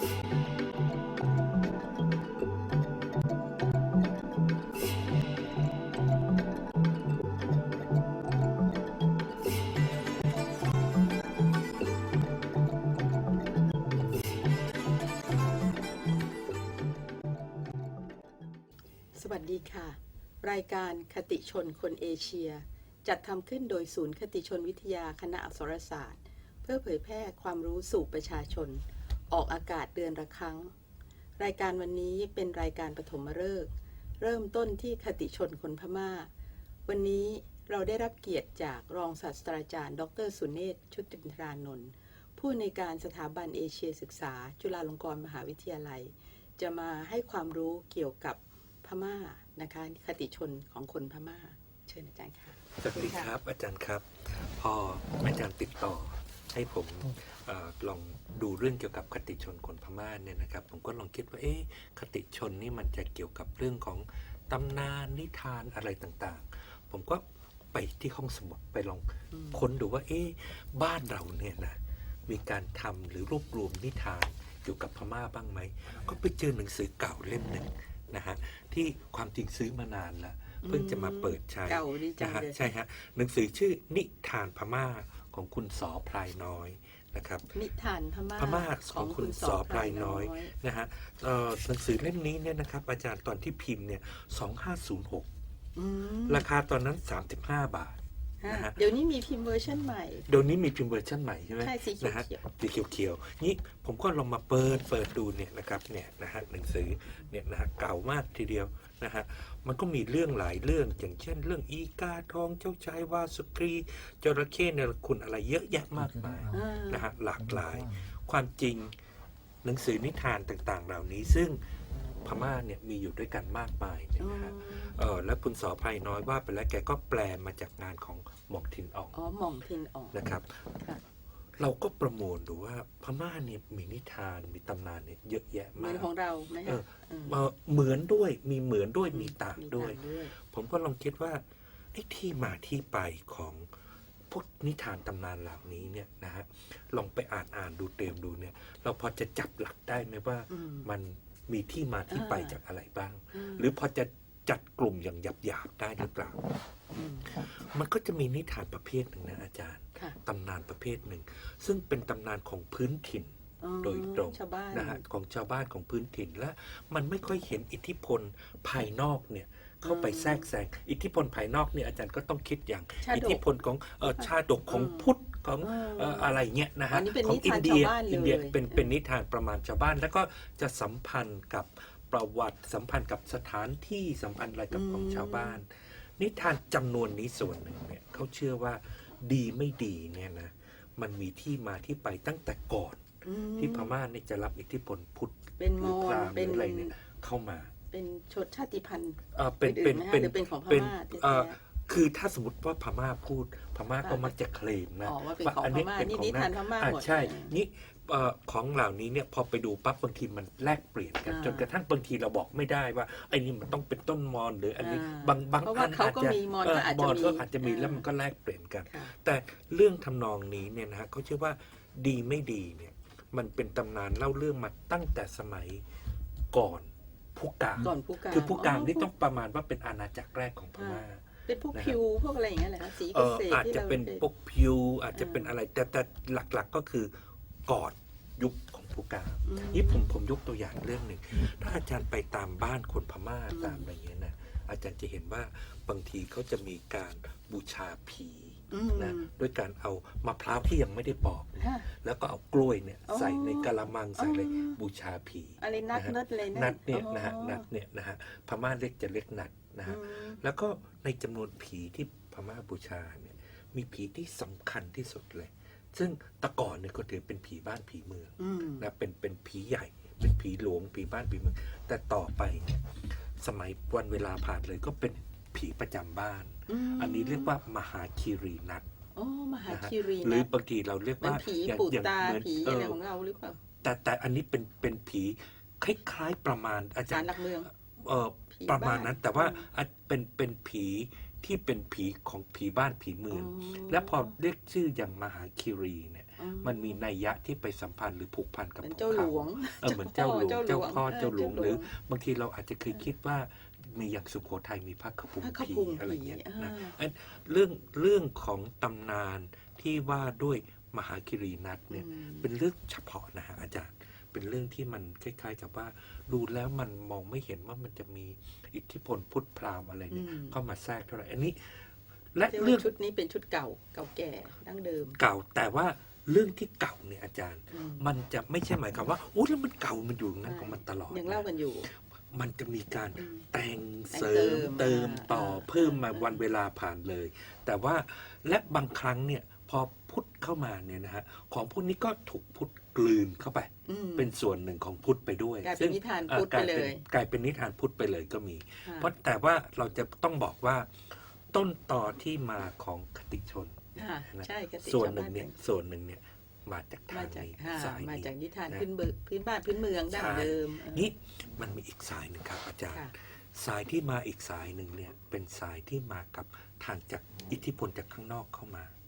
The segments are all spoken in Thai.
สวัสดีค่ะ รายการคติชนคนเอเชีย จัดทำขึ้นโดยศูนย์คติชนวิทยาคณะอักษรศาสตร์ เพื่อเผยแพร่ความรู้สู่ประชาชน ออกอากาศเดือนละครั้ง รายการวันนี้เป็นรายการปฐมฤกษ์เริ่มต้นที่คติชนคนพม่า วันนี้เราได้รับเกียรติจากรองศาสตราจารย์ ดรสุเนศชุตินทรานนท์ผู้ในการสถาบันเอเชียศึกษา จุฬาลงกรณ์มหาวิทยาลัย จะมาให้ความรู้เกี่ยวกับพม่านะคะคติชนของคนพม่า เชิญอาจารย์ค่ะสวัสดีครับ อาจารย์ครับ พออาจารย์ติดต่อ ให้ผมเออลองดูเรื่องเกี่ยวกับคติชนคนพม่าเนี่ยนะครับ ผมก็ลองคิดว่าเอ๊ะคติชนนี่มันจะเกี่ยวกับเรื่องของตำนานนิทานอะไรต่างๆ ผมก็ไปที่ห้องสมุดไปลองอืมค้นดูว่าเอ๊ะบ้านเราเนี่ยนะมีการทำหรือรวบรวมนิทานเกี่ยวกับพม่าบ้างไหม ก็ไปเจอหนังสือเก่าเล่มหนึ่งนะฮะที่ความจริงซื้อมานานแล้วเพิ่งจะมาเปิดใช้เก่าดีจันะงฮะเลยใช่ฮะหนังสือชื่อนิทานพม่า ของคุณสอพลายน้อยนะครับนิทานพม่าพม่าของคุณสอพลายน้อยนะฮะเอ่อหนังสือเล่มนี้เนี่ยนะครับอาจารย์ตอนที่พิมพ์เนี่ย2506อืมราคาตอนนั้น35บาทฮะนะฮะเดี๋ยวนี้มีพิมพ์เวอร์ชันใหม่ เดี๋ยวนี้มีพิมพ์เวอร์ชันใหม่ใช่ไหมใช่สีเขียวนะฮะสีเขียวๆนี่ผมก็ลองมาเปิดเปิดดูเนี่ยนะครับเนี่ยนะฮะหนังสือเนี่ยนะฮะเก่ามากทีเดียว นะฮะมันก็มีเรื่องหลายเรื่อง อย่างเช่น เรื่องอีกาทองเจ้าชายวาสุกรีจระเข้เนรคุณอะไรเยอะแยะมากมายอ่านะฮะหลากหลาย ความจริงหนังสือนิทานต่างๆ เหล่านี้ซึ่งพม่าเนี่ยมีอยู่ด้วยกันมากมายเนี่ยอืนะมฮะเออแล้วคุณสอภัยน้อยว่าไปแล้วแกก็แปลมาจากงานของหมอกทินออกอ๋อหม่องทินออกนะครับค่ะ เราก็ประมวลดูว่าพม่าเนี่ยมีนิทานมีตำนานเนี่ยเยอะแยะเหมืมาอนกของเราไหมเอคะอมเอ่อเหมือนด้วยมีเหมือนด้วยมีต่างด้วยมีต่างด้วย ผมก็ลองคิดว่าไอ้ที่มาที่ไปของพวกนิทานตำนานเหล่านี้เนี่ยนะฮะลองไปอ่านอ่านดูเตรียมดูเนี่ย เราพอจะจับหลักได้ไหมว่าอืมมันมีที่มาที่ไปอ่าจากอะไรบ้างมหรือพอจะ จัดกลุ่มอย่างหยาบหยาบๆได้หรือเปล่ามมันก็จะมีนิทานประเภทหนึ่งนะอาจารย์ค่ะตำนานประเภทหนึ่ง ซึ่งเป็นตำนานของพื้นถิ่นอ๋อโดยตรงชาวบ้านนะฮะของชาวบ้านของพื้นถิ่นและมันไม่ค่อยเห็นอิทธิพลภายนอกเนี่ยเข้าไปแทรกแซงอิทธิพลภายนอกเนี่ยอาจารย์ก็ต้องคิดอย่างชาดกอิทธิพลของเอ่อชาดกของอืมพุทธของอืมเอ่ออะไรเงี้ยนะอัฮะนนี้เป็นของนิทานอินเดียชาวบ้านเลยอินเดียเป็นอืมเป็นนิทานประมาณชาวบ้าน แล้วก็จะสัมพันธ์กับ ประวัติสัมพันธ์กับสถานที่สัมพันธ์อะไรกับของชาวบ้าน นิทานจำนวนนี้ส่วนหนึ่งเนี่ยเขาเชื่อว่าดีไม่ดีเนี่ยนะมันมีที่มาที่ไปตั้งแต่ก่อน อืมที่พม่าเนี่ยจะรับอิทธิพลพุทธเป็นหมรืออพญราหมณ์หเป็รืนออะไรเนี่ยเข้ามาเป็นชนชาติพันธุ์เออเป็นอื่เป็นนๆไหมคะเป็นหรือเป็นของพม่าเป็นแท้ๆเออ คือถ้าสมมติว่าพม่าพูดพม่าก็อ่ามัมักจะเคลมนะอ๋อว่าเป็นของอัพม่าเป็นี่ของนิทานพม่าอ่หมดใช่อ่านี่เอ่อของเหล่านี้เนี่ยพอไปดูปั๊บบางทีมันแลกเปลี่ยนกันอ่าจนกระทั่งบางทีเราบอกไม่ได้ว่าไอ้นี่มันต้องเป็นต้นมอนหรืออันนี้อ่าบางบางเพราะอัว่านเขาอาจก็จะมีมอญเอก็ออาจมจะอนมีก็อาจจะมีอ่าแล้วมันก็แลกเปลี่ยนกันค่ะแต่เรื่องทำนองนี้เนี่ยนะฮะเขาเชื่อว่าดีไม่ดีเนี่ยมันเป็นตำนานเล่าเรื่องมาตั้งแต่สมัยก่อนผู้กามก่อนผู้การคือผู้กามนี่ต้องประมาณว่าเป็นอาณาจักรแรกของพม่า เป็นพวกนะครับ พิวพวกอะไรอย่างเงี้ยเหรอคะสีเอเกอษตรอาจที่จะเราเป็นคยพวกพิวอาจจะเป็นอ่าอะไรแต่แต่หลักๆก็คือก่อนยุคของผู้กามอืม นี่ผมผมยกตัวอย่างเรื่องหนึ่งถ้าอาจารย์ไปตามบ้านคนพม่าอืม ตามอะไรเงี้ยนะอาจารย์จะเห็นว่าบางทีเขาจะมีการบูชาผีอืมนะด้วยการเอามะพร้าวที่ยังไม่ได้ปอกฮะแล้วก็เอากล้วยเนี่ยอ๋อใส่ในกะละมังใส่เลยอ๋อ บูชาผี อะไรนัดนะฮะนัดเลยนัดเนี่ยนะฮะอ๋อนัดเนี่ยนะฮะพม่าเรียกจะเรียกนัด นะฮะอืมแล้วก็ในจำนวนผีที่พม่าบูชาเนี่ยมีผีที่สำคัญที่สุดเลย ซึ่งแตะก่อนเนี่ยก็ถือเป็นผีบ้านผีเมืองอืมนะเป็นเป็นผีใหญ่เป็นผีหลวงผีบ้านผีเมือง แต่ต่อไปเนี่ยสมัยวันเวลาผ่านเลยก็เป็นผีประจำบ้านมอันนี้เรียกว่ามหาคีรีนัดโอ้มหานะฮะคีรีหรือนะบางทีเราเรียกเหมันว่าผีอย่งปู่อย่งตาเหมือนผีเออะไรอของเราหรือเปล่าแต่แต่อันนี้เป็นเป็นผีคล้ายๆประมาณอาจาสารรย์หลักเมืองเออผี ประมาณนั้นแต่ว่าอืมอะเป็นเป็นผีที่เป็นผีของผีบ้านผีเมืองอ๋อและพอเรียกชื่ออย่างมหาคิรีเนี่ยอืมมันมีนัยยะที่ไปสัมพันธ์หรือผูกพันกับเหมือนพวกเจ้าหลเขาวงเออเหมือนเจ้าหลวงเจ้าเจ้าหลวงพ่อเออเจ้าหลวงเจ้าหลวงหรือบางทีเราอาจจะเคยคิดว่ามีอย่างสุโขทัยมีพระขพุงพระขผีพุงอะไรผีเงี้ยอ่านะเอ้ยเรื่องเรื่องของตำนานที่ว่าด้วยมหาคิรีนัทเนี่ยอืมเป็นเรื่องเฉพาะนะฮะอาจารย์ เป็นเรื่องที่มันคล้าย ๆ กับว่า ดูแล้วมันมองไม่เห็นว่ามันจะมีอิทธิพลพุทธพราหมณ์อะไรเนี่ยอืม เข้ามาแทรกเท่าไหร่อันนี้ และเรียกเรื่อว่างชุดนี้เป็นชุดเก่าเก่าแก่ดั้งเดิมเก่าแต่ว่าเรื่องที่เก่าเนี่ยอาจารย์ อืม มันจะไม่ใช่หมายความว่าโอ้แล้วมันเก่ามันอยู่อย่างนั้นของมันตลอดยังเล่ากันอยู่ มันจะมีการอืมแต่งแต่งเสริเติมมเติมอ่าต่ออ่าเพิ่มมาอ่า วันเวลาผ่านเลย แต่ว่าและบางครั้งเนี่ยพอพุทธเข้ามาเนี่ยนะฮะของพวกนี้ก็ถูกพุทธ กลืนเข้าไปอืมเป็นส่วนหนึ่งของพุทธไปด้วยกลายเป็นซึ่งนิทานอ่พุทธกลายไปเลยนกลายเป็นนิทานพุทธไปเลยก็มีอ่าเพราะแต่ว่าเราจะต้องบอกว่าต้นต่อที่มาของคติชนอ่าใช่คติส่วนชาวหนึ่บ้างเนี่ยส่วนหนึ่งเนี่ยมาจากทามางจากนี้อ่าสายมานี้จากนิทานนะพื้นเบิกพื้นบ้านพื้นเมืองดั้งใช่เดิมเออนี่มันมีอีกสายหนึ่งครับอาจารย์ค่ะสายที่มาอีกสายหนึ่งเนี่ยเป็นสายที่มากับทางจากอิทธิพลจากข้างนอกเข้ามาอ่า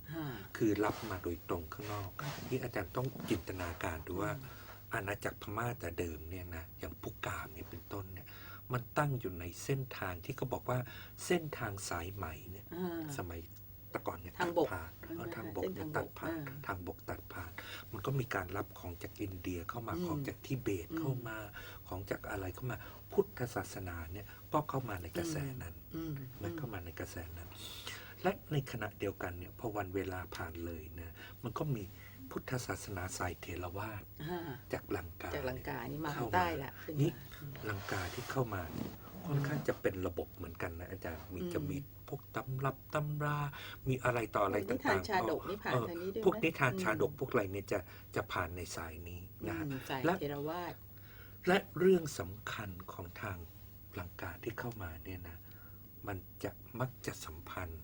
คือรับมาโดยตรงข้างนอก ที่อาจารย์ต้องจินตนาการดูว่าอาณาจักรพม่าแต่เดิมเนี่ยนะอย่างพุกามเนี่ยเป็นต้นเนี่ยมันตั้งอยู่ในเส้นทางที่เขาบอกว่าเส้นทางสายไหมเนี่ยอ่าสมัยแตะก่อนเนี่ยทางตัดบกผ่านเอออ่าทางบกเส้นเนี่ยทางบกตัดผ่านอ่าทางบกตัดผ่าน มันก็มีการรับของจากอินเดียเข้ามาอืมของจากทิเบตอืมเข้ามาของจากอะไรเข้ามาพุทธศาสนาเนี่ยก็เข้ามาในกระแสนั้นอืมมันเข้ามาในกระแสนั้น และในขณะเดียวกันเนี่ยพอวันเวลาผ่านเลยนะมันก็มีพุทธศาสนาสายเทรวาสอ่าจากลังกาจากลังกานี่มาเข้ทางใต้ละขึ้นนี่มาอืมลังกาที่เข้ามาเนี่ยค่อนข้างจะเป็นระบบเหมือนกันนะอาจารย์มีอืมจะมีพวกตำรับตำรา มีอะไรต่ออะไรนิต่างๆทานชาดกพอนี่ผ่านเออทางนี้ด้วยพวกไหมนิทานชาดกอืมพวกอะไรเนี่ยจะจะผ่านในสายนี้นะฮะอืมสายและเทรวาสและเรื่องสำคัญของทางลังกาที่เข้ามาเนี่ยนะ มันจะมักจะสัมพันธ์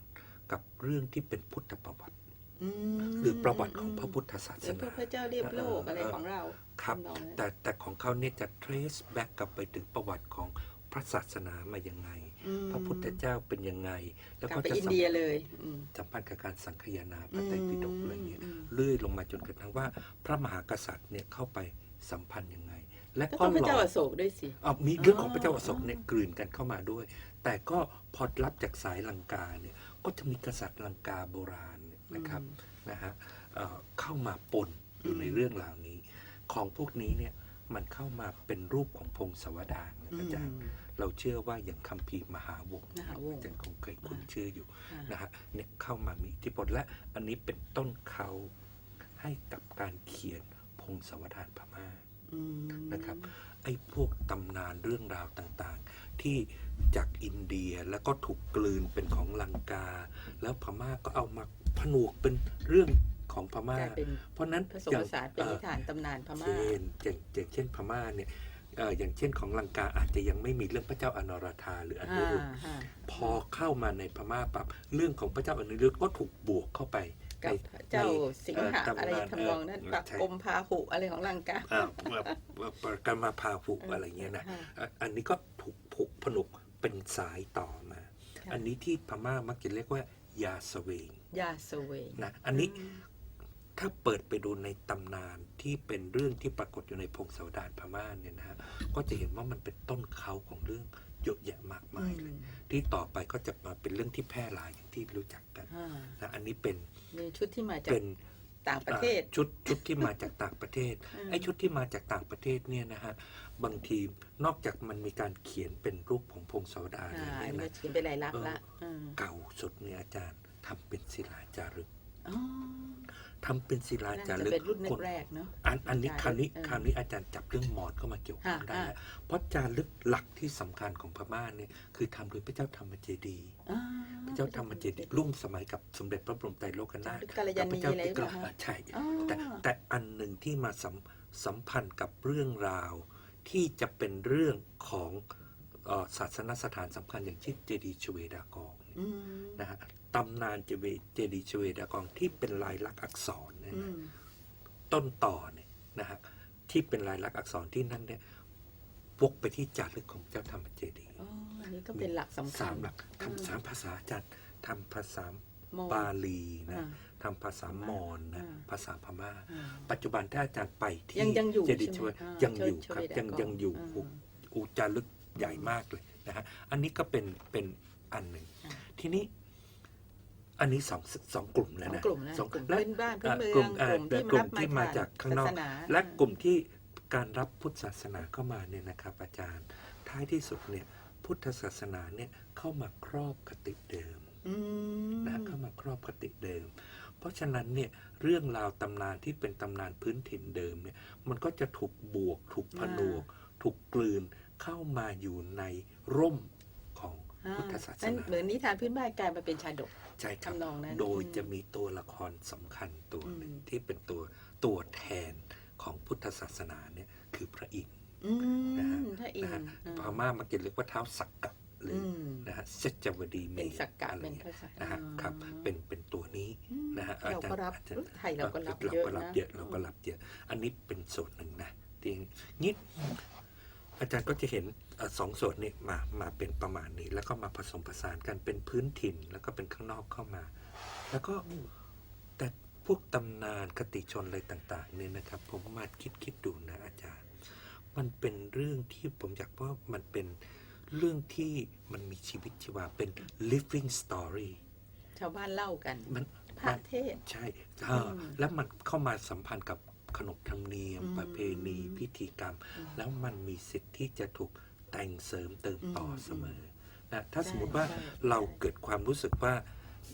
กับเรื่องที่เป็นพุทธประวัติอืมหรือประวัติของพระพุทธศาสเป็นพนาระพระเจ้าเรียบโลกเอออะไรของเราครับทำนองนั้นแต่แต่ของเขาเนี่ยจะ trace back กลับไปถึงประวัติของพระศาสนามายังไงอืมพระพุทธเจ้าเป็นยังไง แล้วกลับก็ไปจะอินสัมเดียเลยอืมสัมพันธ์กับการสังคายนาพระไตรปิฎกอะไรเงี้ยอืมเลื่อยลงมาจนกระทั่งว่า พระมหากษัตริย์เนี่ยเข้าไปสัมพันธ์ยังไง และแล้วก็ต้องพระหล่เจ้าออโศกด้วยสิเอามีเรื่องของอ๋อพระเจ้าอโศกเนี่ยกลืนกันเข้ามาด้วย แต่ก็พอรับจากสายลังกาเนี่ย ก็จะมีกษัตริย์ลังกาโบราณเนี่ยนะครับนะฮะเอ่อเข้ามาปนอยู่ในอืมเรื่องเหล่านี้ ของพวกนี้เนี่ยมันเข้ามาเป็นรูปของพงศาวดารนะอือาจารย์มเราเชื่อว่าอย่างคัมภีร์มหาวงศ์มหาวงศ์อาจารย์คงเคยคุ้นชื่ออยู่อ่านะฮะเนี่ยเข้ามามีอิทธิพลและอันนี้เป็นต้นเขาให้กับการเขียนพงศาวดารพม่าอืมนะครับไอ้พวกตำนานเรื่องราวต่างๆ ที่จากอินเดียแล้วก็ถูกกลืนเป็นของลังกา แล้วพม่าก็เอามาผนวกเป็นเรื่องของพม่ากลายเป็นเพราะฉะนั้นผสมผสานเป็นนิทานตำนานพม่าเช่นอย่างอย่างเช่นพม่าเนี่ยเอ่ออย่างเช่นของลังกาอาจจะยังไม่มีเรื่องพระเจ้าอนรธาหรืออนุอ่ารุตฮะพอเข้ามาในพม่าปรับเรื่องของพระเจ้าอนุรุตก็ถูกบวกเข้าไป กับในพระเจ้าในสิงเอ่อหะตำนานอะไรทำนองนั้นเออปักใช่กรมพาหุอะไรของลังกาอ่าแบบแบบการมาพาหุอะไรเงี้ยนะอ่าอะอันนี้ก็ถูกผูกผนุกเป็นสายต่อมาค่ะอันนี้ที่พม่ามักจะเรียกว่ายาสเวงยาสเวงนะอันนี้ถ้าเปิดไปดูในตำนานที่เป็นเรื่องที่ปรากฏอยู่ในพงศาวดารพม่าเนี่ยนะฮะก็จะเห็นว่ามันเป็นต้นเขาของเรื่อง เยอะแยะมากมายเลยที่ต่อไปก็จะมาเป็นเรื่องที่แพร่หลายอย่างที่รู้จักกันอ่านะอันนี้เป็นมีชุดที่มาจากเป็นต่างประเทศอ่าชุดชุดที่มาจากต่างประเทศอืมไอ้ชุดที่มาจากต่างประเทศเนี่ยนะฮะบางทีนอกจากมันมีการเขียนเป็นรูปของพงศาวดารอ่าเนี่ยอันนี้นะเขียนเป็นลายลักษณ์ละาเก่าสุดเนี่ยอาจารย์ทำเป็นศิลาจารึกอ๋อ ทำเป็นศิลาน่าจาจะรึกเป็นรุ่นคนแรกๆเนาะอันอันนี้คราวนี้เออคราวนี้อาจารย์จับเรื่องมอญเข้ามาเกี่ยวข้องอ่าได้อ่าแล้วเพราะจารึกหลักที่สำคัญของพม่าเนี่ยคือทำโดยพระเจ้าธรรมเจดีย์อ่าพระเจ้าธรรมเจดีย์รุ่งสมัยกับสมเด็จพระบรมไตรโลกนาถกัลยาพณีระเจ้าอะไรติหกรือรเปล่าอ่าฮะใช่อ๋อแต่แต่อันหนึ่งที่มาสัมสัมพันธ์กับเรื่องราว ที่จะเป็นเรื่องของเอ่อศาสนสถานสำคัญอย่างเช่นเจดีย์ชเวดากองอืมนะฮะ ตำนานเจเวเจดีย์ชเวดากองที่เป็นลายลักษณ์อักษรเนี่ยอืนะมต้นต่อเนี่ยนะฮะที่เป็นลายลักษณ์อักษรที่นั่นเนี่ยวกไปที่จารึกของเจ้าธรรมเจดีย์อ๋ออันนี้ก็เป็นหลักสำคัสาญมหลักอืมทำสามภาษาจัดทำภาษามองบาลีนะอ่าทำภาษามอญนะอ่าภาษาพม่าอ่า ปัจจุบันถ้าอาจารย์ไปที่ยังยังอยู่เจดีย์ใช่ชไหมเวอ่ายังอยู่ชครับเวดากยังรยังอยู่อ่าอุอุจารึกใหญ่มากเลยนะฮะอันนี้ก็เป็นเป็นอันหนึ่งอ่าทีนี้ อันนี้สองสองกลุ่มสแล้วองนะกลุ่มนะสองกลุ่มและพื้นบ้านพื้นเมืองกลุ่มอ่ากลุ่มที่กลุ่มรับที่มาจากข้างนอกศสและกลุ่มที่การรับพุทธศาสนาเข้ามาเนี่ยนะครับอาจารย์ ท้ายที่สุดเนี่ยพุทธศาสนาเนี่ยเข้ามาครอบคติเดิมอืมนะเข้ามาครอบคติเดิม เพราะฉะนั้นเนี่ยเรื่องราวตำนานที่เป็นตำนานพื้นถิ่นเดิมเนี่ยมันก็จะถูกบวก ถูกผนวก ถูกกลืนเข้ามาอยู่ในร่มของอ่า พุทธศาสนั่นนาเหมือนนิทานพื้นบ้านกลายมาเป็นชาดกใช่ครับทำนองนั้นโดยอืมจะมีตัวละครสำคัญตัวหนึ่งอืมที่เป็นตัวตัวแทนของพุทธศาสนาเนี่ยคือพระอินทร์อืนะฮะมถ้าอินนะฮะอ่าพม่ามักจะเรียกว่าเท้าสักกะหรืออือมนะฮะเซจวดีเมเป็นสักกะอะไรเป็นเงี้ยภาษานะฮะอ่าครับเป็นเป็นตัวนี้อืมนะฮะเราก็รับอาจารย์ไทยเราก็รับเราเยอะก็รับนะเยอะเราก็รับเยอะ อันนี้เป็นส่วนหนึ่งนะทีนี้ อาจารย์ก็จะเห็นเอ่อสองส่วนนี้มามาเป็นประมาณนี้ แล้วก็มาผสมผสานกันเป็นพื้นถิ่น แล้วก็เป็นข้างนอกเข้ามา แล้วก็แต่พวกตำนานคติชนอะไรต่างๆเนี่ยนะครับ ผมมาคิดคิดดูนะอาจารย์ มันเป็นเรื่องที่ผมอยากว่ามันเป็นเรื่องที่มันมีชีวิตชีวาเป็น living story ชาวบ้านเล่ากัน มันพระเทศ ใช่เอออมแล้วมันเข้ามาสัมพันธ์กับ ขนบธรรมเนียมอืมประเพณีพิธีกรรมอืมแล้วมันมีสิทธิ์ที่จะถูกแต่งเสริมเติมต่ออมเสมอนะถ้าใช่สมมติว่าใช่เราเกิดความรู้สึกว่า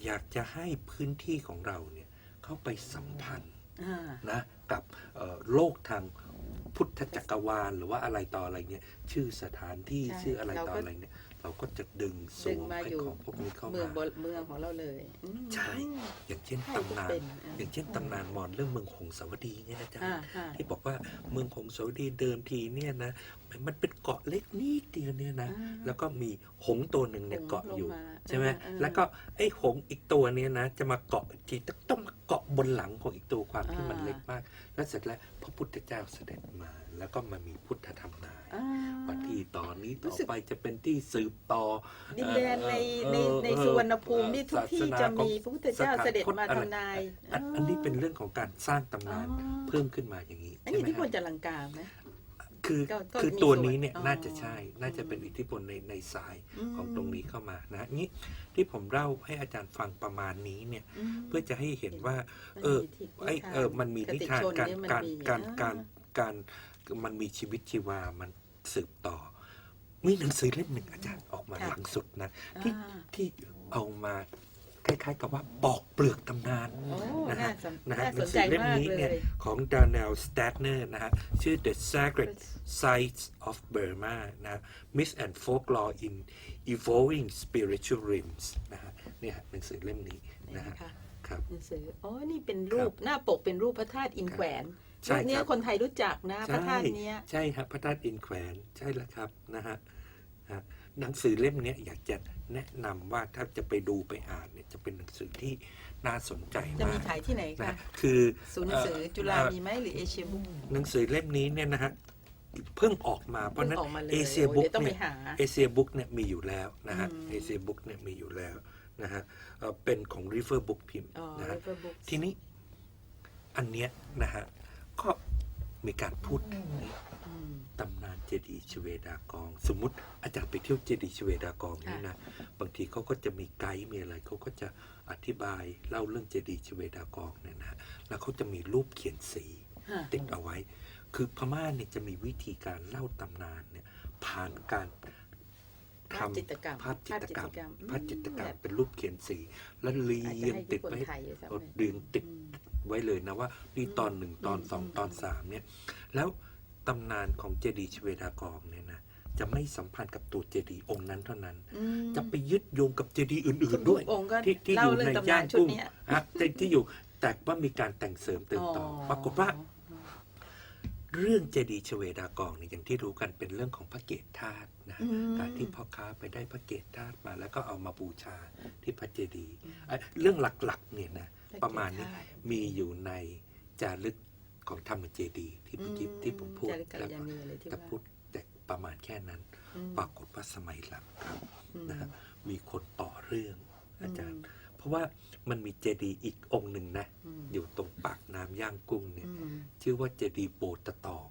อยากจะให้พื้นที่ของเราเนี่ยเข้าไปสัมพันธ์อ่านะกับเอ่อโลกทางพุทธจักรวาลหรือว่าอะไรต่ออะไรเนี่ยชื่อสถานที่ใช่ชื่ออะไรเราต่อก็อะไรเนี่ย เราก็จะดึงดึสูงงมาให้อยู่ของพวกนี้เข้าเมืองมาบนเมืองของเราเลยอืมใช่อย่างเช่นใช่ตำนานก็เป็นอ่าอย่างเช่นตำนานมอญเรื่องเมืองหงสาวดีเนี่ยนะจ๊ะอ่าอ่าที่บอกว่าเมืองหงสาวดีเดิมทีเนี่ยนะมันเป็นเกาะเล็กนิดเดียวเนี่ยนะอ่าแล้วก็มีหงส์ตัวหนึ่งเนี่ยหงส์เกาะอยู่ลงมาใช่ไหมอ่าแล้วก็ไอ้หงส์อีกตัวเนี่ยนะ จะมาเกาะอีกทีต้องต้องมาเกาะบนหลังของอีกตัวความที่มันเล็กมาก แล้วเสร็จแล้วพระพุทธเจ้าเสด็จมา แล้วก็มามีพุทธธรรมนายอ่า ว่าที่ตอนนี้ต่รู้อสึกไปจะเป็นที่สืบต่อดินแดนในในเอ่อในเอ่อสุวรรณภูมินี่ทุกที่ศาสนาจะของมีพระพุทธเจ้าสถานเสด็จพจน์มาอะไรทำนายอันอันนี้เป็นเรื่องของการสร้างตำนานอ๋อเพิ่มขึ้นมาอย่างนี้อันนี้ใช่ไหมที่ควรฮะจะลังการไหมคือก็ก็คือมีตัวส่วนนี้เนี่ยอ๋อน่าจะใช่ น่าจะเป็นอืมอิทธิพลในในสายอืมของตรงนี้เข้ามานะนี้ที่ผมเล่าให้อาจารย์ฟังประมาณนี้เนี่ยมเพื่อจะให้เห็นว่ามันเออมีทิศไอเออมันมีคนิติทานชนการเนี่ยมันการมีการอ่การการมันมีชีวิตชีวามัน สืบต่อ มีหนังสือเล่มหนึ่งอาจารย์ออกมาค่ะ หลังสุดนะที่อ่าที่เอามาคล้ายๆกับว่าปอกเปลือกตำนาน โอ้นะน่าฮะสนนะฮะน่าหสนันงใจสือเล่มมากนี้เลเนี่ย ย ของ Daniel Stadner นะฮะ ชื่อ The Sacred Sites of Burma นะ Myth and Folklore in Evolving Spiritual Realms นะฮะเนี่ยฮะหนังสือเล่มนี้เนี่ยนะฮะนะคะครับ หนังสืออ๋อนี่เป็นรูปหน้าปกเป็นรูปพระธาตุอินแขวน ใช่รูปเนี้คยรับคนไทยรู้จักนะพระธาตุเนี้ยใช่ครับพระธาตุอินแขวนใช่แล้วครับนะฮะฮะหนังสือเล่มเนี้ยอยากจะแนะนำว่าถ้าจะไปดูไปอ่านเนี่ยจะเป็นหนังสือที่น่าสนใจจะมามีกขายที่ไหนนะคะฮะคือศูนย์หนังสือจุฬาเอ่อมีไหมหรือเอเชียบุ๊กหนังสือเล่มนี้เนี่ยนะฮะเพิ่งออกมาเพราะฉะนั้นเพิ่งออกมาเลยเอเชียโอ้บุ๊กเดี๋ยวต้องไปเนี่ยหาเอเชียบุ๊กเนี่ยมีอยู่แล้วนะฮะอืมเอเชียบุ๊กเนี่ยมีอยู่แล้วนะฮะเอ่อเป็นของ River Book พิมพ์อ๋อนะฮะ River Books ทีนี้อันเนี้ยนะฮะ ก็มีการพูดถึงอืมตำนานเจดีย์ชเวดากอง สมมุติอาจารย์ไปเที่ยวเจดีย์ชเวดากองนี่นะบางทีเขาก็จะมีไกด์มีอะไรเขาก็จะอธิบายเล่าเรื่องเจดีย์ชเวดากองเนี่ยนะฮะแล้วเขาจะมีรูปเขียนสีฮะติดเอาไว้ คือพม่าเนี่ยจะมีวิธีการเล่าตำนานเนี่ยผ่านการภาพจิตรกรรมภาพจิตรกรรมภาพจิตรกรรมภาพจิตรกรรมแบบเป็นรูปเขียนสี แล้วเรีอาจจะยงให้ติที่ดคนไว้ไทยอยู่สักเอาหน่อยเรียงติดอืม ไว้เลยนะว่านี่ตอนหนึ่งตอนสองอืมตอนสามเนี่ย แล้วตำนานของเจดีย์ชเวดากองเนี่ยนะจะไม่สัมพันธ์กับตัวเจดีย์องค์นั้นเท่านั้นอืมจะไปยึดโยงกับเจดีย์อื่น ๆ ด้วยทุกองค์ก็ที่ที่อเล่ายู่เรื่องในตำนานย่างชุดกุ้งเนี้ยฮะที่ที่อยู่แต่ว่ามีการแต่งเสริมเติมต่ออปรากฏว่าเรื่องเจดีย์ชเวดากองเนี่ยอย่างที่รู้กันเป็นเรื่องของพระเกศธาตุนะอืมการที่พ่อค้าไปได้พระเกศธาตุมา แล้วก็เอามาบูชาที่พระเจดีย์เอ่อเรื่องหลักๆเนี่ยนะ พระเกศธาตุประมาณนี้มีอยู่ในจารึกของธรรมเจดีย์ที่เมื่อกี้ที่ผมพูดจารึกกัลแล้วยาณีอะไรที่แต่ว่าพูดแต่ประมาณแค่นั้นอืมปรากฏว่าสมัยหลังครับอืมนะฮะมีคนต่อเรื่องอาจารย์อืมพราะว่ามันมีเจดีย์อีกองค์หนึ่งนะอืมอยู่ตรงปากน้ำย่างกุ้งเนี่ยอืมชื่อว่าเจดีย์โปตะตอง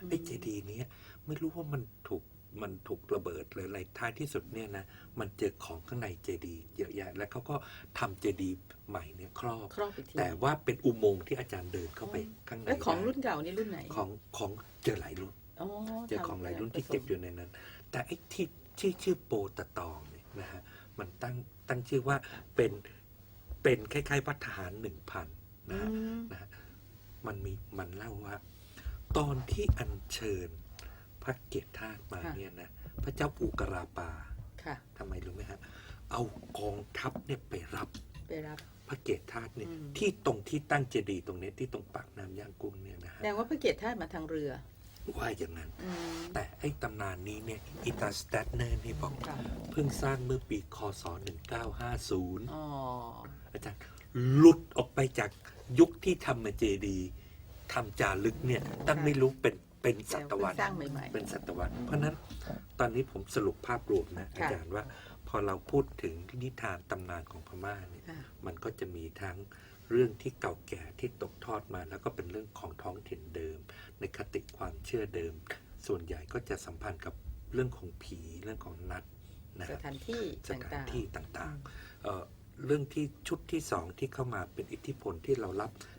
อืมไอ้เจดีย์เนี้ยไม่รู้ว่ามันถูก มันถูกระเบิดหรืออะไรท้ายที่สุดเนี่ยนะมันเจอของข้างในเจดีย์เยอะแยะแล้วเขาก็ทำเจดีย์ใหม่เนี่ยครอบ ครอบอีกทีแต่ว่าเป็นอุโมงค์ที่อาจารย์เดินเข้าไปข้างในแล้วของได้รุ่นเก่านี่รุ่นไหนของของเจอหลายรุ่นอ๋อเจอของหลายรุ่นที่เก็บอยู่ในนั้น แต่ไอ้ที่ชื่อชื่อโปตะตองเนี่ยนะฮะมันตั้งตั้งชื่อว่าเป็นเป็นคล้ายๆวัดทหารหนึ่งพันอืนะฮะมนะฮะมันมีมันเล่าว่า ตอนที่อัญเชิญพ ระเกศธาตุมาเนี่ยนะพระเจ้าอุกราปาค่ะทำไมรู้ไหมฮะเอากองทัพเนี่ยไปรับไปรับพระเกศธาตุเนี่ยอืมที่ตรงที่ตั้งเจดีย์ตรงเนี้ยที่ตรงปากน้ำย่างกุ้งเนี่ยนะแสฮะดงว่าพระเกศธาตุมาทางเรือว่าอย่างนั้นอืมแต่ไอ้ตำนานนี้เนี่ยอิตาสแตทเนอร์นี่บอกค่ะเพิ่งสร้างเมื่อปีคศ 1950อ๋ออาจารย์หลุดออกไปจากยุคที่ทำมาเจดีย์ทำจารึกเนี่ยตั้งไม่รู้เป็น เป็นศตวรรษสร้างใหม่เป็นศตวรรษเพราะฉะนั้นตอนนี้ผมสรุปภาพรวมนะค่ะอาจารย์ว่า พอเราพูดถึงนิทานตำนานของพม่าเนี่ยๆค่ะ มันก็จะมีทั้งเรื่องที่เก่าแก่ที่ตกทอดมา แล้วก็เป็นเรื่องของท้องถิ่นเดิม ในคติความเชื่อเดิม ส่วนใหญ่ก็จะสัมพันธ์กับเรื่องของผีเรื่องของนัดนะสฮะถานที่สถานต่างๆที่ต่างๆเอ่อเรื่องที่ชุดที่สองที่เข้ามาเป็นอิทธิพลที่เรารับเอ่อ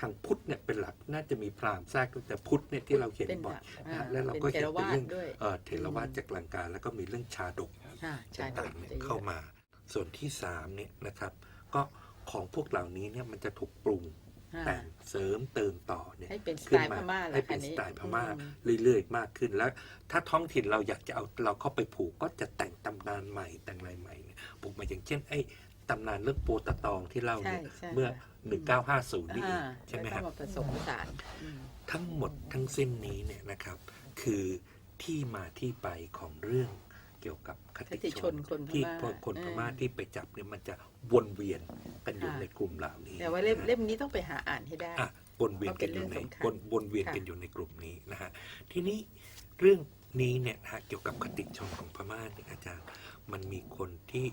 ทางพุทธเนี่ยเป็นหลักน่าจะมีพราหมณ์แทรกด้วยแต่พุทธเนี่ยที่เราเห็นเป็นบ่อยแบบนะอ่าฮะแล้วเราก็เป็นเห็นเป็นเรื่องเทรวาสด้วยเอ่อเทรวาสจากลังกาแล้วก็มีเรื่องชาดกค่ะใช่ต่างๆเนี่ยจะยอะเข้ามา ส่วนที่สามเนี่ยนะครับ ก็ของพวกเหล่านี้เนี่ยมันจะถูกปรุงค่ะแต่งเสริมเติมต่อเนี่ยให้เป็นสขึ้ไตนล์พม่าให้เป็นอัสไตล์พม่าอืเรื่อยๆ มากขึ้นแล้ว ถ้าท้องถิ่นเราอยากจะเอาเราเข้าไปผูกก็จะแต่งตำนานใหม่แต่งอะไรใหม่เนี่ยผูกมาอย่างเช่นไอ้ ตำนานเรื่องโปตะตองที่เล่าใช่เนี่ยใช่เมื่อค่ะ1950 นี่เองอ่าใช่ไหมแล้วคก็รับมาผสมผสานอืมทั้งหมดทั้งสิ้นนี้เนี่ยนะครับ คือที่มาที่ไปของเรื่องเกี่ยวกับคคติติชชนน คนพที่ม่าคนพม่าอืมที่ไปจับเนี่ยมันจะวนเวียนกันอยู่ค่ะ ในกลุ่มเหล่านี้แต่ว่าเล่มเล่มนี้ต้องไปหาอ่านให้ได้ อะวนเวียนกันอยู่ในเพราะเป็นเรื่องสำคัญวนวนเวียนค่ะกันอยู่ในกลุ่มนี้นะฮะทีนี้เรื่องนี้เนี่ยนะฮะเกี่ยวกับคติชนของพม่าเนี่ยอาจารย์ มันมีคนที่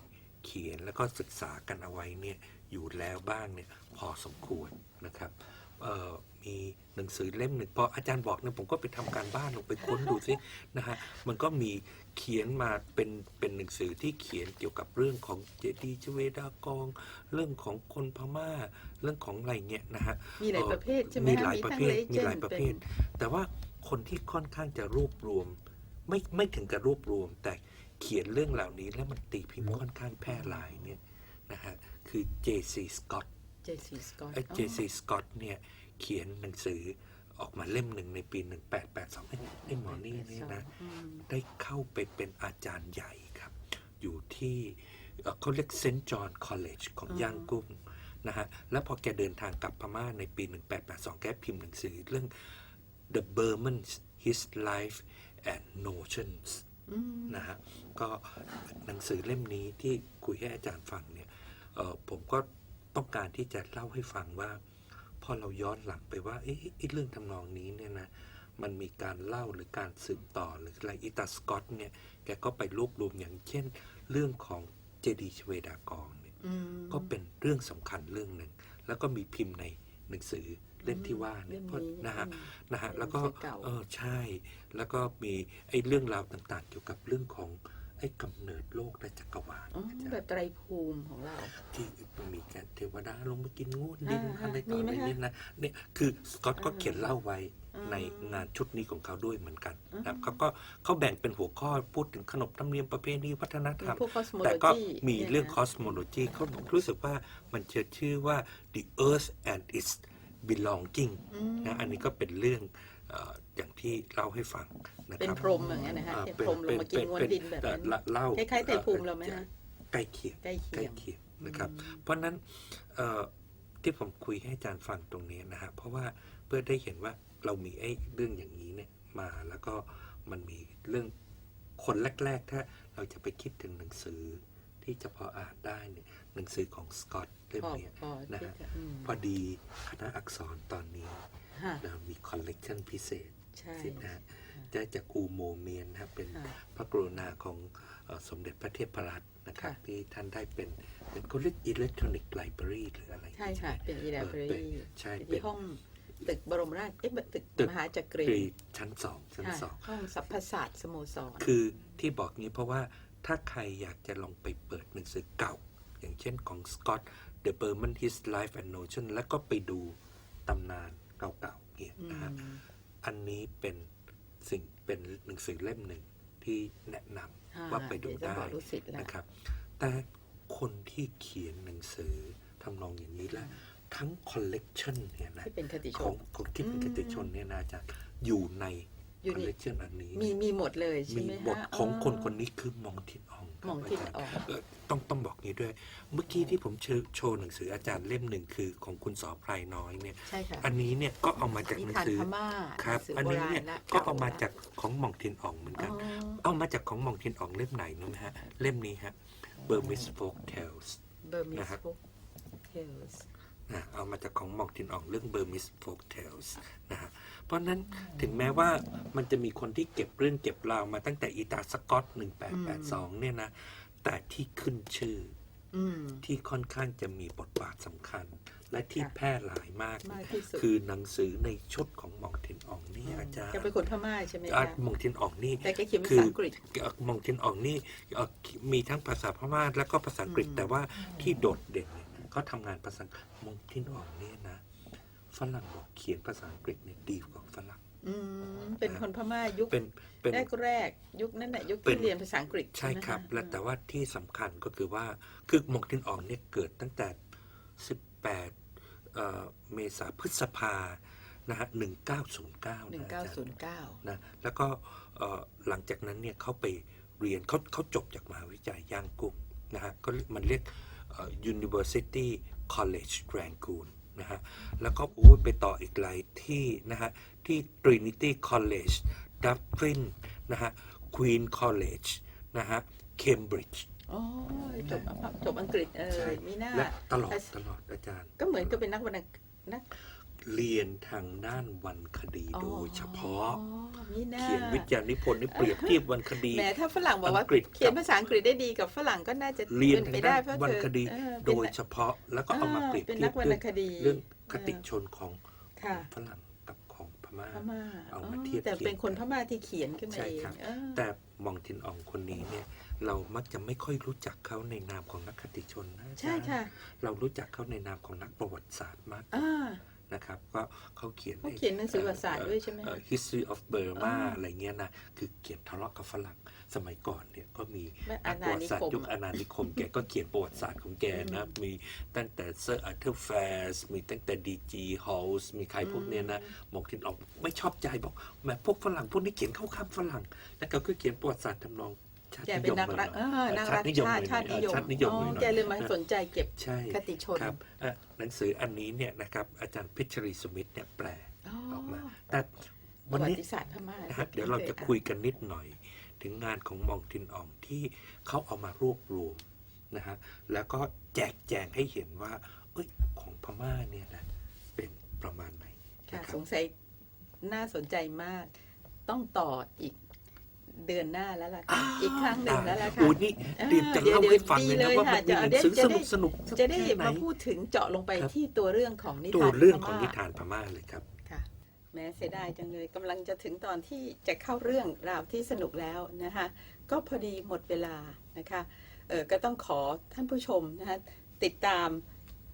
เขียนแล้วก็ศึกษากันเอาไว้เนี่ยอยู่แล้วบ้างเนี่ยพอสมควรนะครับเอ่อมีหนังสือเล่มหนึ่งพออาจารย์บอกเนี่ยผมก็ไปทำการบ้านลงไปค้นดูซินะฮะมันก็มีเขียนมาเป็นเป็นหนังสือที่เขียนเกี่ยวกับเรื่องของเจดีย์ชเวดากอง เรื่องของคนพม่า เรื่องของอะไรเงี้ยนะฮะมีหลายประเภทใช่ไหมมีคะหลายประเภททั้งมีหลายประเภท legend แต่ว่าคนที่ค่อนข้างจะรวบรวม ไม่ไม่ถึงกับรวบรวมแต่ เขียนเรื่องเหล่านี้แล้วมันตีพิมพ์ค่อนข้างแพร่หลายเนี่ยนะฮะคือ J.C. Scott เจซีสกอตไอ้ J.C. Scott เนี่ยเขียนหนังสือออกมาเล่มหนึ่งในปี 1882ไอ้ไอ้หมอนี่เนี่ยนะ ได้เข้าไปเป็นอาจารย์ใหญ่ครับ อยู่ที่เอ่อเขาเรียกเซนต์จอห์นคอลเลจของอือฮึย่างกุ้งนะฮะ แล้วพอแกเดินทางกลับพม่าในปี 1882 แกพิมพ์หนังสือเรื่อง The Burmans His Life and Notions อืม นะฮะก็หนังสือเล่มนี้ที่คุยให้อาจารย์ฟังเนี่ยเอ่อผมก็ต้องการที่จะเล่าให้ฟังว่า พอเราย้อนหลังไปว่าเอ๊ะไอ้เรื่องทำนองนี้เนี่ยนะมันมีการเล่าหรือการสืบต่อหรืออะไรอิตาสกอตเนี่ยแกก็ไปรวบรวมอย่างเช่น เรื่องของเจดีย์ชเวดากองเนี่ยอืมก็เป็นเรื่องสำคัญเรื่องหนึ่ง แล้วก็มีพิมพ์ในหนังสือ เล่มที่ว่าเนี่ยเล่มเพราะนะฮะอืมนะฮะเป็นแล้วก็หนังสือเก่าเออใช่ แล้วก็มีไอ้เรื่องราวต่างๆ เกี่ยวกับเรื่องของไอ้กำเนิดโลกและจักรวาลอ๋ออาจารย์แบบไตรภูมิของเรา ที่มันมีการเทวดาลงมากินงูดินอ่าอะไรต่อมีไหอะมไรคะนี่นะเนี่ยคือสกอตก็อ่าเขียนเล่าไว้อืมในงานชุดนี้ของเขาด้วยเหมือนกันอืมนะครับเขาก็เขาแบ่งเป็นหัวข้อพูดถึงขนบธรรมเนียมประเพณีวัฒนธรรมพวก cosmology แต่ก็มีนี่ยเรื่องนะ cosmology เขารู้สึกว่ามันจะชื่อว่า the earth and its belonging อืมนะอันนี้ก็เป็นเรื่องเอ่ออย่างที่เล่าให้ฟังนะเป็นครับพรหมอย่างนั้นนะคะอ่าเป็นพรหมลงมากินงวนดินแบบนั้นเอ่อเล่าคล้ายๆไตรภูมิเราไหมฮะใกล้เคียงใกล้เคีใกล้ยงเคียงนะครับอืมเพราะฉะนั้นเอ่อที่ผมคุยให้อาจารย์ฟังตรงนี้นะฮะเพราะว่าเพื่อได้เห็นว่าเรามีไอ้เรื่องอย่างนี้เนี่ยมาแล้วก็มันมีเรื่องคนแรก ๆ ถ้าเราจะไปคิดถึงหนังสือ ที่จะพออ่านได้เนี่ยหนังสือของสกอตเล่มพอเนี้ยพอนะที่ฮะจะอืมพอดีคณะอักษรตอนนี้ฮะนะมีคอลเลกชันพิเศษใช่สินะฮะจะจากอูโมเมียนนะครับเป็นค่ะพระกรุณาของเอ่อสมเด็จพระเทพรัตน์นะครับค่ะที่ท่านได้เป็นเป็นเขาเรียกอิเล็กทรอนิกส์ไลบรารีหรืออะไร ใช่ค่ะ เป็นอีลาบรีเออเป็นใช่อยู่เป็นที่ห้องตึกบรมราชเอ๊ะตึกตึกมหาจักรีกรีชั้นสองชั้นค่ะสองห้องสรรพศาสตร์สโมสร คือที่บอกนี้เพราะว่า ถ้าใครอยากจะลองไปเปิดหนังสือเก่า อย่างเช่นของสกอต The Berman His Life and Notion แล้วก็ไปดูตำนานเก่าๆเนี่ยอืนะฮะมอันนี้เป็นสิ่งเป็นหนังสือเล่มหนึ่งที่แนะนำอ่าว่าไปดูเยวจะได้บอกลูกศิษย์แล้วนะครับ แต่คนที่เขียนหนังสือทำนองอย่างนี้และทั้งคอลเลกชันเนี่ยนะที่เป็นคติชของนของที่เป็นอืมคติชนเนี่ยนะอาจารย์อยู่ใน อยู่คอลในเลกชันอันนี้มีมีหมดเลยใช่มีไหมบทฮะของคนคนนี้คือมองทินอองครับมองทินาจารย์ อองเต้องต้องบอกนี้ด้วย เมื่อกี้ที่ผมโชว์โชว์หนังสืออาจารย์เล่มหนึ่งคือของคุณสอพรายน้อยเนี่ย ใช่ค่ะอันนี้เนี่ยก็เอามาจากนิหนังทานสือพม่าครับ หงสือันนี้โบราณเนี่ยละก็เอามาละจากของหม่องทินอองเหมือนอ๋กันอเอามาจากของหม่องทินอองเล่มไหนนู้นะฮะ เล่มนี้ฮะ Burmese Folk Tales เบอร์มินะสครับบุ๊กเทลส์ นะเอามาจากของหม่องทินอองเรื่อง Burmese Folk Tales นะฮะเพราะฉะนั้นถึงแม้ว่ามันจะมีคนที่เก็บเรื่องเก็บราวมาตั้งแต่อีตาสกอต 1882 เนี่ยนะ แต่ที่ขึ้นชื่ออืมที่ค่อนข้างจะมีบทบาทสำคัญ และที่ค่ะแพร่หลายมากมากที่สุดคือหนังสือในชุดของหม่องทินอองนี่อาจารย์แกเป็นคนพม่าใช่ไหมอะคะหม่องทินอองนี่แต่แกเขียนเป็นคืภาอษาอังกฤษเอ่อหม่องทินอองนี่เอ่อมีทั้งภาษาพม่าแล้วก็ภาษาอังกฤษอืมแต่ว่าที่โดดเด่น เนี่ยเขาทำงานภาษาหม่องทินอองเนี่ยนะฝรั่งบอกเขียนภาษาอังกฤษเนี่ยดีกว่าฝรั่ง อืมเป็นคนพม่ายุคเป็นเป็นแรกแรกๆยุคนั้นแหละยุคเป็ที่นเรียนภาษาอังกฤษใช่ไหมครับะและแต่ว่าที่สำคัญก็คือว่า คือหมองทินอ่องเนี่ยเกิดตั้งแต่ 18เอ่อเมษาพฤษภานะฮะ1909หนึ่งนะเก้าอาจารศูนย์ย์เก้านะแล้วก็เอ่อหลังจากนั้นเนี่ยเขาไปเรียนเขาเขาจบจากมหาวิทยาลัยย่างกุ้งนะฮะก็มันเรียกเอ่อ University College Rangoon นะฮะแล้วก็อู้ไปต่ออีกหลายที่นะฮะที่ Trinity College Dublin นะฮะ Queen College นะฮะ Cambridge อ๋อจบจบอังกฤษเออใช่มีหน้าและตลอดตลอดอาจารย์ ก็เหมือนกับเป็นนักวรรณนัก เรียนทางด้านวรรณคดีโดยเฉพาะอ๋อมีหน้าเขียนวิจารณ์นิพนธ์นี่เปรียบเทียบวรรณคดีแหมถ้าฝรั่งบอกว่าอังกฤษเขียนภาษาอังกฤษได้ดีกับฝรั่งก็น่าจะเรียนป็ทางไปด้าได้นเพราะวรเธรณอคดีเออโดยเป็นเฉพาะแล้วก็เอามาเปรียบเป็นเทีนัยกบวรรเรื่ณองคดีเรื่องคติเออชนของค่ะฝรั่งกับของพม่าพม่าเอามาเทียบแต่เป็นเคียงคนพม่าที่เขียนขึ้นมาใช่เองครับเออแต่มองทินอองคนนี้เนี่ยเรามักจะไม่ค่อยรู้จักเขาในนามของนักคติชนนะอาจารย์ใช่ค่ะ เรารู้จักเขาในนามของนักประวัติศาสตร์มากกว่าอ่า นะครับก็เขาเขียนเขาเขียนหนังสือประวัติศาสตร์ด้วยใช่ไหมเอ่อ history of Burma อ่าอะไรเงี้ยนะคือเขียนทะเลาะกับฝรั่งสมัยก่อนเนี่ยก็มีแม่นักประวัติศาสตอาณานิคมร์ยุคอาณานิคมแกก็เขียนประวัติศาสตร์ของแกนะมีตั้งแต่เซอร์อาร์เธอร์แฟสมีตั้งแต่ดีจีฮอลส์มีใครพวกเนี้ยนะหมอกทินออกไม่ชอบใจบอกแหมพวกฝรั่งพวกนี้เขียนเข้าข้ามฝรั่งแล้วก็คือเขียนประวัติศาสตร์ทำนองชาติ แกนิเป็ยนมนักหน่รัอกยเออๆนักชารัติกนิยมชาหติน่อยชาตินิยมชาตินิยมอ๋หน่ออยแกเลยมานะสนใจเก็บใช่คติชนครับเอ่อหนังสืออันนี้เนี่ยนะครับอาจารย์พิชรีสมิธเนี่ยแปลอ๋อออกมา แต่ปวันระวันี้ติศาสตร์พม่านะฮะเดี๋ยวเราจะคุยกันนิดหน่อย ถึงงานของมองทินอ่องที่เขาเอามารวบรวมนะฮะแล้วก็แจกแจงให้เห็นว่า เอ้ยของพม่าเนี่ยนะเป็นประมาณไหนค่ะนะครัสบงสัยน่าสนใจมาก ต้องต่ออีก เดือนหน้าแล้วล่ะค่ะอีกครั้งหนึ่งแล้วล่ะค่ะอู้นี่เตรียมจะเล่าให้ฟังเลยนะว่ามันมีหนังสือสนุกสนุกๆสักจะได้แค่ไหนมาพูดถึงเจาะลงไปครับที่ตัวเรื่องของนิตัวทานเรื่องของพม่นิทานพม่าเลยครับค่ะแม้เสียดายจังเลยกำลังจะถึงตอนที่จะเข้าเรื่องราวที่สนุกแล้วนะคะก็พอดีหมดเวลานะคะเออก็ต้องขอท่านผู้ชมนะคะติดตาม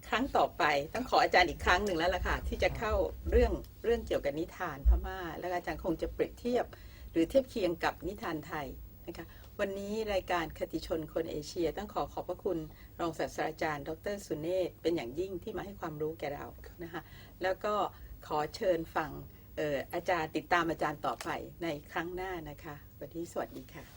ครั้งต่อไปต้องขออาจารย์อีกครั้งหนึ่งแล้วล่ะค่ะที่จะเข้าเรื่องเรื่องเกี่ยวกับนิทานพม่า แล้วอาจารย์คงจะเปรียบเทียบห รือเทียบเคียงกับนิทานไทยนะคะวันนี้รายการคติชนคนเอเชีย ต้องขอขอบพระคุณรองศาสตราจารย์ ดรสุเนศเป็นอย่างยิ่งที่มาให้ความรู้แก่เรานะคะแล้วก็ขอเชิญฟังอออาจารย์ติดตามอาจารย์ต่อไปในครั้งหน้านะคะ วันนี้สวัสดีค่ะ「